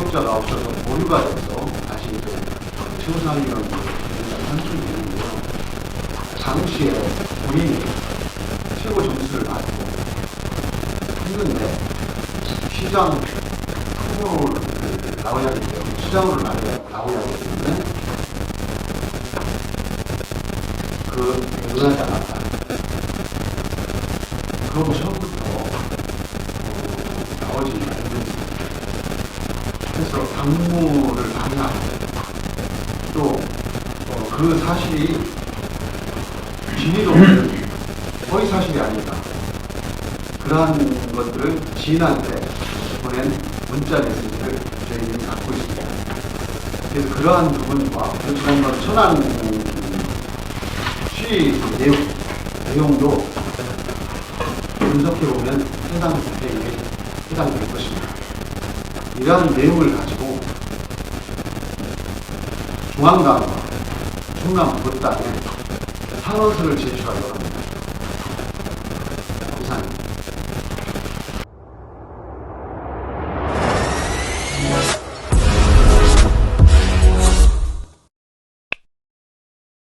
적격자가 없어서 보류가 돼서 다시 이제 최우상위원 선출되는데요. 당시에 본인이 최고 점수를 받고 했는데 시장 후보를 나와야 하기 때문에 시장으로 나와야, 나와야 하기 때문에 그 응하지 않았다. 그럼 처음부터 어, 나오지 않는 그래서 방문을 하고 또그 사실이 진위도 없는 거의 사실이 아니다. 그러한 것들을 지인한테 보낸 문자 메시지를 저희들이 갖고 있습니다. 그래서 그러한 부분과 그 지난번 천안 취 내용, 내용도 분석해 보면 해당 대행에 해당될 것입니다. 이러한 내용을 가지고 중앙당과 충남 부당에 탄원서를 제출하려고 합니다. 이상입니다.